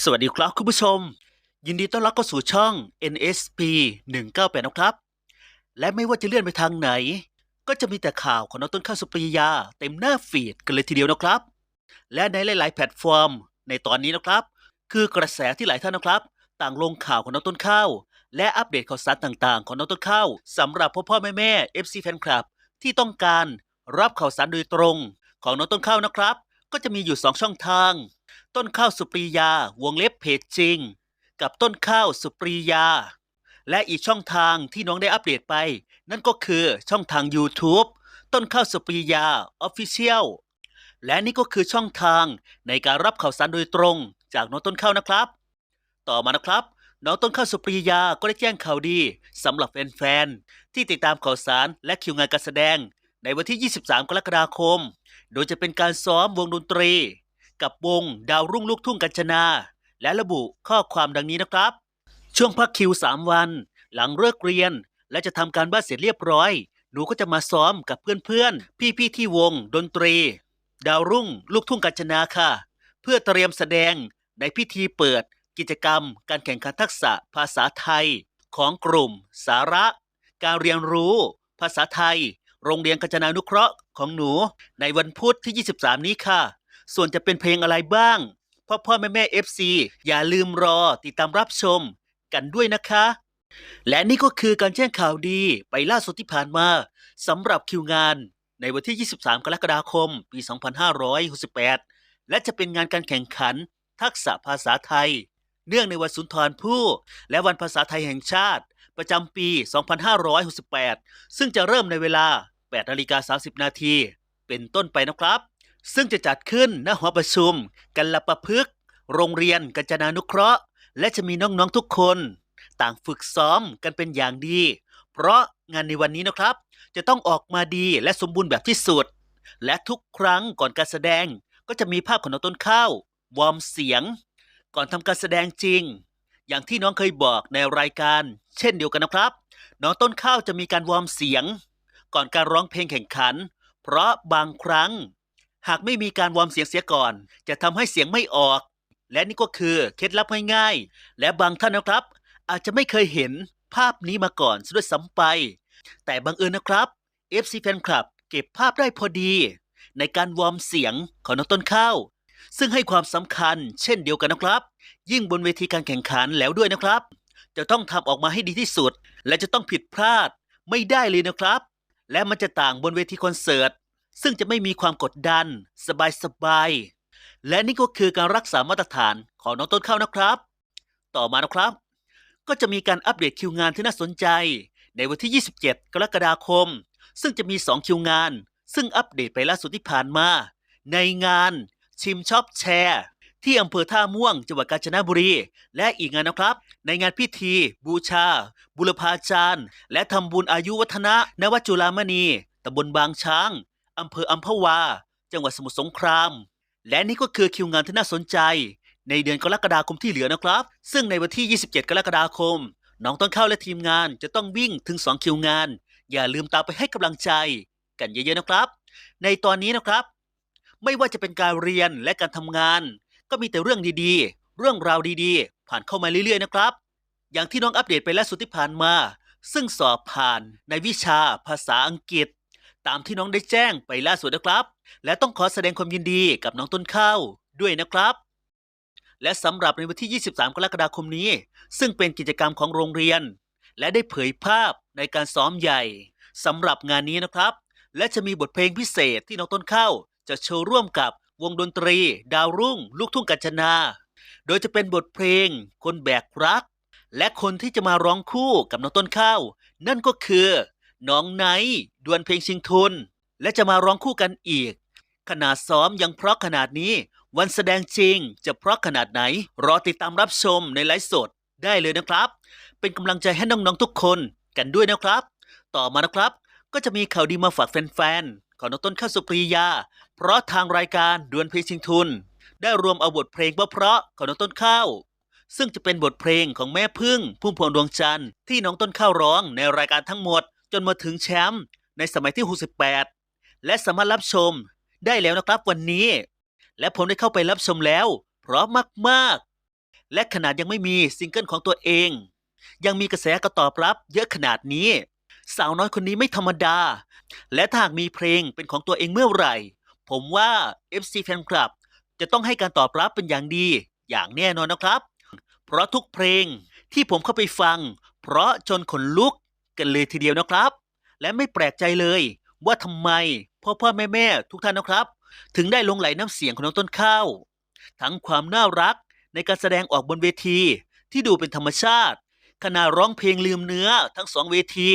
สวัสดีครับคุณผู้ชม ยินดีต้อนรับเข้าสู่ช่อง NSP 198นะครับ และไม่ว่าจะเลื่อนไปทางไหน ก็จะมีแต่ข่าวของน้องต้นข้าวสุปรียา เต็มหน้าฟีดกันเลยทีเดียวนะครับ และในหลาย ๆ แพลตฟอร์ม ในตอนนี้นะครับ คือกระแสที่หลายท่านนะครับ ต่างลงข่าวของน้องต้นข้าว และอัปเดตข่าวสารต่าง ๆ ของน้องต้นข้าวสำหรับพ่อพ่อแม่แม่ FC แฟนคลับ ที่ต้องการรับข่าวสารโดยตรง ของน้องต้นข้าวนะครับ ก็จะมีอยู่ 2 ช่องทาง ต้นข้าวสุปรียาวงเล็บเพจจริง กับต้นข้าวสุปรียา และอีกช่องทางที่น้องได้อัปเดตไป นั่นก็คือช่องทาง YouTube ต้นข้าวสุปรียา Official และนี่ก็คือช่องทางในการรับข่าวสารโดยตรง จากน้องต้นข้าวนะครับ ต่อมานะครับน้องต้นข้าวสุปรียาก็ได้แจ้งข่าวดีสำหรับแฟนๆที่ติดตามข่าวสารและคิวงานการแสดง ในวันที่ 23 กรกฎาคม โดยจะเป็นการซ้อมวงดนตรี กับวงดาวรุ่งลูกทุ่งกัญชนา และระบุข้อความดังนี้นะครับ ช่วงพักคิว 3 วัน หลังเลิกเรียน และจะทำการบ้านเสร็จเรียบร้อย หนูก็จะมาซ้อมกับเพื่อนๆ พี่ๆที่วงดนตรี ดาวรุ่งลูกทุ่งกัญชนาค่ะ เพื่อเตรียมแสดงในพิธีเปิดกิจกรรม การแข่งขันทักษะภาษาไทย ของกลุ่ม สาระ การเรียนรู้ ภาษาไทย โรงเรียนกัญจนานุเคราะห์ของหนู ในวันพุธที่ 23 นี้ค่ะ ส่วนจะเป็นเพลงอะไรบ้าง พ่อพ่อแม่แม่เอฟซีอย่าลืมรอติดตามรับชมกันด้วยนะคะ และนี่ก็คือการแจ้งข่าวดีไปล่าสุดที่ผ่านมาสำหรับคิวงาน ในวันที่ 23 กรกฎาคม ปี 2568 และจะเป็นงานการแข่งขัน ทักษะภาษาไทย เนื่องในวันสุนทรภู่และวันภาษาไทยแห่งชาติ ประจำปี 2568 ซึ่งจะเริ่มในเวลา8นาฬิกา30 นาที เป็นต้นไปนะครับ ซึ่งจะจัดขึ้นณหอประชุม กันละประพฤกษ์โรงเรียนกัญจนานุเคราะห์ และจะมีน้องๆทุกคน ต่างฝึกซ้อมกันเป็นอย่างดี เพราะงานในวันนี้นะครับ จะต้องออกมาดีและสมบูรณ์แบบที่สุด และทุกครั้งก่อนการแสดงก็จะมีภาพของน้องต้นข้าววอร์มเสียง ก่อนทำการแสดงจริง อย่างที่น้องเคยบอกในรายการ เช่นเดียวกันนะครับ น้องต้นข้าวจะมีการวอร์มเสียง ก่อนการร้องเพลงแข่งขัน เพราะบางครั้ง หากไม่มีการวอร์มเสียงเสียก่อน จะทำให้เสียงไม่ออก และนี่ก็คือเคล็ดลับง่ายๆ และบางท่านนะครับ อาจจะไม่เคยเห็นภาพนี้มาก่อนซะด้วยซ้ำไป แต่บังเอิญนะครับ FC Fan Club เก็บภาพได้พอดี ในการวอร์มเสียงของน้องต้นข้าว ซึ่งให้ความสำคัญเช่นเดียวกันนะครับ ยิ่งบนเวทีการแข่งขันแล้วด้วยนะครับ จะต้องทำออกมาให้ดีที่สุด และจะต้องผิดพลาดไม่ได้เลยนะครับ และมันจะต่างบนเวทีคอนเสิร์ต ซึ่งจะไม่มีความกดดัน สบายๆและนี่ก็คือการรักษามาตรฐานของน้องต้นข้าวนะครับ ต่อมานะครับ ก็จะมีการอัปเดตคิวงานที่น่าสนใจ ในวันที่ 27 กรกฎาคม ซึ่งจะมี 2 คิวงาน ซึ่งอัปเดตไปล่าสุดที่ผ่านมา ในงานชิมช็อปแชร์ที่อำเภอท่าม่วงจังหวัดกาญจนบุรี และอีกงานนะครับ ในงานพิธี บูชา บุรพาจารย์ และทำบุญอายุวัฒนะณวัดจุฬามณีตำบลบางช้าง อำเภออัมพวา จังหวัดสมุทรสงคราม และนี่ก็คือคิวงานที่น่าสนใจ ในเดือนกรกฎาคมที่เหลือนะครับ ซึ่งในวันที่ 27 กรกฎาคม น้องต้นข้าวและทีมงานจะต้องวิ่งถึง 2 คิวงาน อย่าลืมตามไปให้กำลังใจ กันเยอะๆนะครับ ในตอนนี้นะครับ ไม่ว่าจะเป็นการเรียนและการทำงาน ก็มีแต่เรื่องดีๆ เรื่องราวดีๆ ผ่านเข้ามาเรื่อยๆนะครับ อย่างที่น้องอัปเดตไปแล้วสุดที่ผ่านมา ซึ่งสอบผ่านในวิชาภาษาอังกฤษ ตามที่น้องได้แจ้งไปล่าสุดนะครับ และต้องขอแสดงความยินดีกับน้องต้นข้าวด้วยนะครับ และสำหรับในวันที่ 23 กรกฎาคมนี้ ซึ่งเป็นกิจกรรมของโรงเรียน และได้เผยภาพในการซ้อมใหญ่สำหรับงานนี้นะครับ และจะมีบทเพลงพิเศษที่น้องต้นข้าวจะโชว์ร่วมกับวงดนตรี ดาวรุ่ง ลูกทุ่งกัญจนา โดยจะเป็นบทเพลง คนแบกรัก และคนที่จะมาร้องคู่กับน้องต้นข้าว นั่นก็คือ น้องไนท์ดวลเพลงชิงทุน และจะมาร้องคู่กันอีก ขนาดซ้อมยังเพราะขนาดนี้ วันแสดงจริงจะเพราะขนาดไหน รอติดตามรับชมในไลฟ์สดได้เลยนะครับ เป็นกำลังใจให้น้องๆทุกคนกันด้วยนะครับ ต่อมานะครับ ก็จะมีข่าวดีมาฝากแฟนๆของน้องต้นข้าวสุปรียา เพราะทางรายการดวลเพลงชิงทุน ได้รวมเอาบทเพลงเพราะๆของน้องต้นข้าวซึ่งจะเป็นบทเพลงของแม่พึ่งพุ่มพวงดวงจันทร์ที่น้องต้นข้าวร้องในรายการทั้งหมด จนมาถึงแชมป์ในสมัยที่ 68 และสามารถรับชมได้แล้วนะครับวันนี้ และผมได้เข้าไปรับชมแล้ว เพราะมากและขนาดยังไม่มีซิงเกิลของตัวเอง ยังมีกระแสกระตอบรับเยอะขนาดนี้ สาวน้อยคนนี้ไม่ธรรมดา และถ้าหากมีเพลงเป็นของตัวเองเมื่อไหร่ ผมว่า FC Fan Club จะต้องให้การตอบรับเป็นอย่างดี อย่างแน่นอนนะครับ เพราะทุกเพลงที่ผมเข้าไปฟัง เพราะจนขนลุก กันเลยทีเดียวนะครับ และไม่แปลกใจเลย ว่าทำไมพ่อพ่อแม่แม่ทุกท่านนะครับ ถึงได้ลงไหลน้ำเสียงของน้องต้นข้าว ทั้งความน่ารักในการแสดงออกบนเวที ที่ดูเป็นธรรมชาติขณะร้องเพลงลืมเนื้อทั้งสองเวที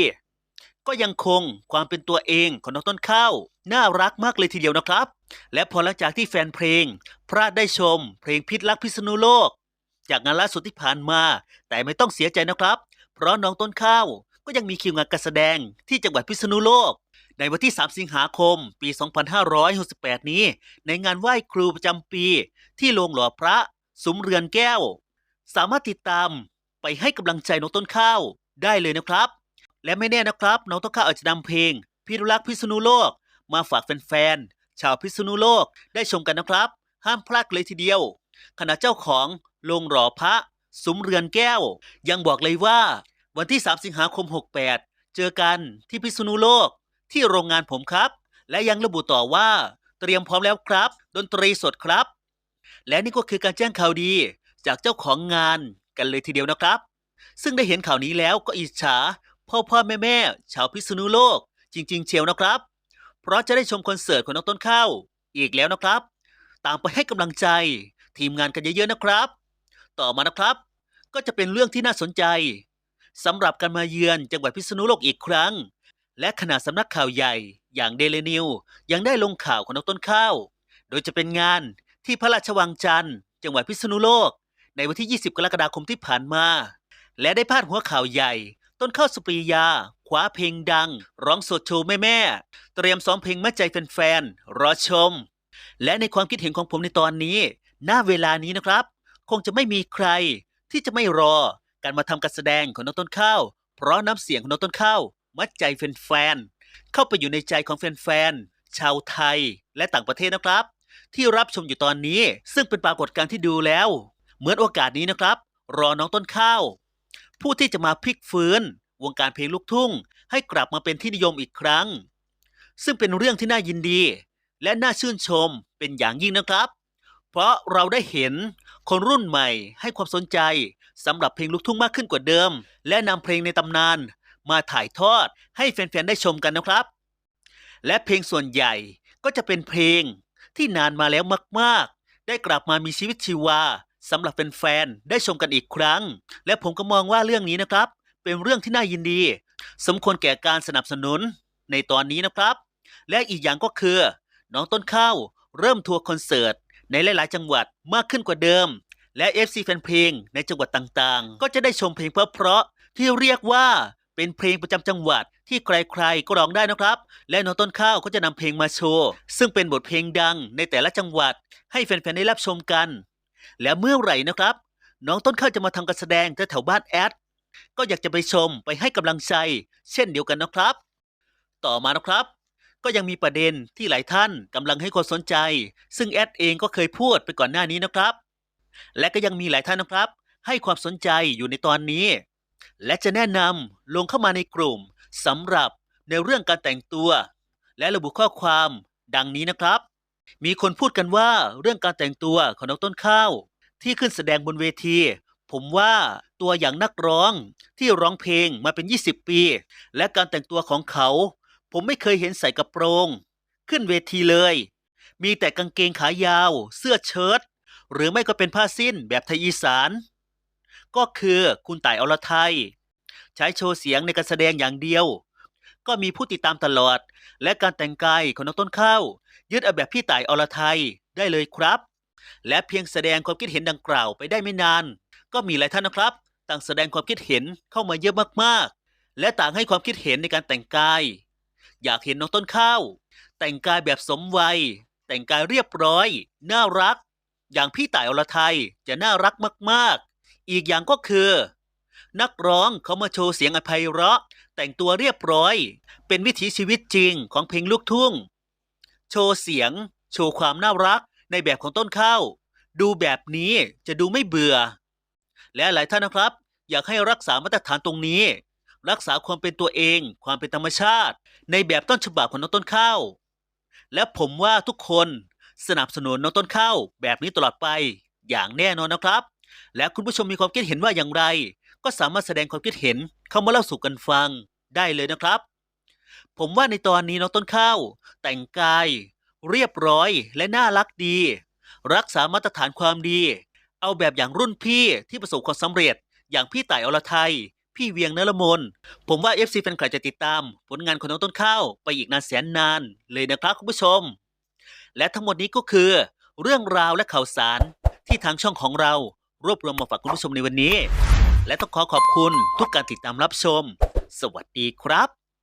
ก็ยังคงความเป็นตัวเองของน้องต้นข้าวน่ารักมากเลยทีเดียวนะครับ และพอหลังจากที่แฟนเพลง พลาดได้ชม เพลงพิษรักพิษณุโลก จากงานล่าสุดที่ผ่านมา แต่ไม่ต้องเสียใจนะครับ เพราะน้องต้นข้าว ก็ยังมีคิวงานการแสดงที่จังหวัดพิษณุโลก ในวันที่ 3 สิงหาคม ปี 2568 นี้ ในงานไหว้ครูประจำปี ที่โรงหล่อพระสุมเรือนแก้ว สามารถติดตามไปให้กำลังใจน้องต้นข้าวได้เลยนะครับ และไม่แน่นะครับน้องต้นข้าวอาจจะนำเพลง พิรุลักษ์พิษณุโลก มาฝากแฟนๆชาวพิษณุโลกได้ชมกันนะครับ ห้ามพลาดเลยทีเดียวขณะเจ้าของโรงหล่อพระสุมเรือนแก้ว ยังบอกเลยว่า วันที่ 3 สิงหาคม 68 เจอกันที่พิษณุโลกที่โรงงานผมครับ และยังระบุต่อว่าเตรียมพร้อมแล้วครับ ดนตรีสดครับ และนี่ก็คือการแจ้งข่าวดีจากเจ้าของงานกันเลยทีเดียวนะครับ ซึ่งได้เห็นข่าวนี้แล้วก็อิจฉาพ่อพ่อแม่แม่ชาวพิษณุโลก จริง ๆ เชียวนะครับ เพราะจะได้ชมคอนเสิร์ตของน้องต้นข้าวอีกแล้วนะครับ ตามไปให้กำลังใจทีมงานกันเยอะๆนะครับ ต่อมานะครับ ก็จะเป็นเรื่องที่น่าสนใจ สำหรับการมาเยือนจังหวัดพิษณุโลกอีกครั้ง และขณะสำนักข่าวใหญ่อย่างเดลนิวยังได้ลงข่าวของน้องต้นข้าว โดยจะเป็นงานที่พระราชวังจันทร์ จังหวัดพิษณุโลก ในวันที่ 20 กรกฎาคมที่ผ่านมา และได้พาดหัวข่าวใหญ่ ต้นข้าวสุปรียาคว้าเพลงดัง ร้องสดโชว์แม่ๆเตรียมซ้อมเพลงมัดใจแฟนๆรอชม และในความคิดเห็นของผมในตอนนี้ หน้าเวลานี้นะครับ คงจะไม่มีใครที่จะไม่รอ การมาทำการแสดงของน้องต้นข้าว เพราะน้ำเสียงของน้องต้นข้าว มัดใจแฟนๆเข้าไปอยู่ในใจของแฟนๆชาวไทยและต่างประเทศนะครับ ที่รับชมอยู่ตอนนี้ซึ่งเป็นปรากฏการณ์ที่ดูแล้ว เหมือนโอกาสนี้นะครับ รอน้องต้นข้าว ผู้ที่จะมาพลิกฟื้น วงการเพลงลูกทุ่ง ให้กลับมาเป็นที่นิยมอีกครั้ง ซึ่งเป็นเรื่องที่น่ายินดี และน่าชื่นชมเป็นอย่างยิ่งนะครับ เพราะเราได้เห็นคนรุ่นใหม่ให้ความสนใจสำหรับเพลงลูกทุ่งมากขึ้นกว่าเดิม และนำเพลงในตำนานมาถ่ายทอดให้แฟนๆได้ชมกันนะครับ และเพลงส่วนใหญ่ก็จะเป็นเพลงที่นานมาแล้วมากๆ ได้กลับมามีชีวิตชีวาสำหรับแฟนๆได้ชมกันอีกครั้ง และผมก็มองว่าเรื่องนี้นะครับ เป็นเรื่องที่น่ายินดี สมควรแก่การสนับสนุนในตอนนี้นะครับ และอีกอย่างก็คือ น้องต้นข้าวเริ่มทัวร์คอนเสิร์ต ในหลาย ๆ จังหวัดมากขึ้นกว่าเดิม และ FC แฟนเพลงในจังหวัดต่าง ๆ ก็จะได้ชมเพลงเพราะๆที่เรียกว่าเป็นเพลงประจำจังหวัดที่ใครๆก็ร้องได้นะครับ และน้องต้นข้าวก็จะนำเพลงมาโชว์ ซึ่งเป็นบทเพลงดังในแต่ละจังหวัด ให้แฟนๆได้รับชมกัน และเมื่อไหร่นะครับ น้องต้นข้าวจะมาทำการแสดงแถวบ้านแอดก็อยากจะไปชมไปให้กำลังใจ เช่นเดียวกันนะครับ ต่อมานะครับ ก็ยังมีประเด็นที่หลายท่านกำลังให้ความสนใจ ซึ่งแอดเองก็เคยพูดไปก่อนหน้านี้นะครับ และก็ยังมีหลายท่านนะครับ ให้ความสนใจอยู่ในตอนนี้ และจะแนะนำลงเข้ามาในกลุ่มสำหรับในเรื่องการแต่งตัว และระบุข้อความดังนี้นะครับ มีคนพูดกันว่าเรื่องการแต่งตัวของน้องต้นข้าว ที่ขึ้นแสดงบนเวที ผมว่าตัวอย่างนักร้องที่ร้องเพลงมาเป็น 20 ปี และการแต่งตัวของเขา ผมไม่เคยเห็นใส่กระโปรง ขึ้นเวทีเลย มีแต่กางเกงขายาว เสื้อเชิ้ตหรือไม่ก็เป็นผ้าสิ้นแบบไทยอีสาน ก็คือคุณต่ายอรไทย ใช้โชว์เสียงในการแสดงอย่างเดียว ก็มีผู้ติดตามตลอด และการแต่งกายของน้องต้นข้าวยึดเอาแบบพี่ต่ายอรไทยได้เลยครับ และเพียงแสดงความคิดเห็นดังกล่าวไปได้ไม่นาน ก็มีหลายท่านนะครับ ต่างแสดงความคิดเห็นเข้ามาเยอะมากๆ และต่างให้ความคิดเห็นในการแต่งกาย อยากเห็นน้องต้นข้าว แต่งกายแบบสมวัย แต่งกายเรียบร้อย น่ารัก อย่างพี่ต่ายอรไทยจะน่ารักมากๆ อีกอย่างก็คือ นักร้องเขามาโชว์เสียงอันไพเราะ แต่งตัวเรียบร้อย เป็นวิถีชีวิตจริงของเพลงลูกทุ่ง โชว์เสียง โชว์ความน่ารักในแบบของต้นข้าว ดูแบบนี้จะดูไม่เบื่อ และหลายท่านนะครับ อยากให้รักษามาตรฐานตรงนี้ รักษาความเป็นตัวเอง ความเป็นธรรมชาติ ในแบบต้นฉบับของน้องต้นข้าว และผมว่าทุกคนสนับสนุนน้องต้นข้าวแบบนี้ตลอดไปอย่างแน่นอนนะครับ และคุณผู้ชมมีความคิดเห็นว่าอย่างไร ก็สามารถแสดงความคิดเห็นเข้ามาเล่าสู่กันฟังได้เลยนะครับ ผมว่าในตอนนี้น้องต้นข้าว แต่งกาย เรียบร้อยและน่ารักดี รักษามาตรฐานความดี เอาแบบอย่างรุ่นพี่ที่ประสบความสำเร็จอย่างพี่ต่ายอรไทย พี่เวียงนรมน ผมว่า FC แฟนคลับจะติดตาม ผลงานของน้องต้นข้าวไปอีกนานแสนนานเลยนะครับคุณผู้ชม และทั้งหมดนี้ก็คือ เรื่องราวและข่าวสารที่ทางช่องของเรารวบรวมมาฝากคุณผู้ชมในวันนี้ และต้องขอขอบคุณทุกการติดตามรับชม สวัสดีครับ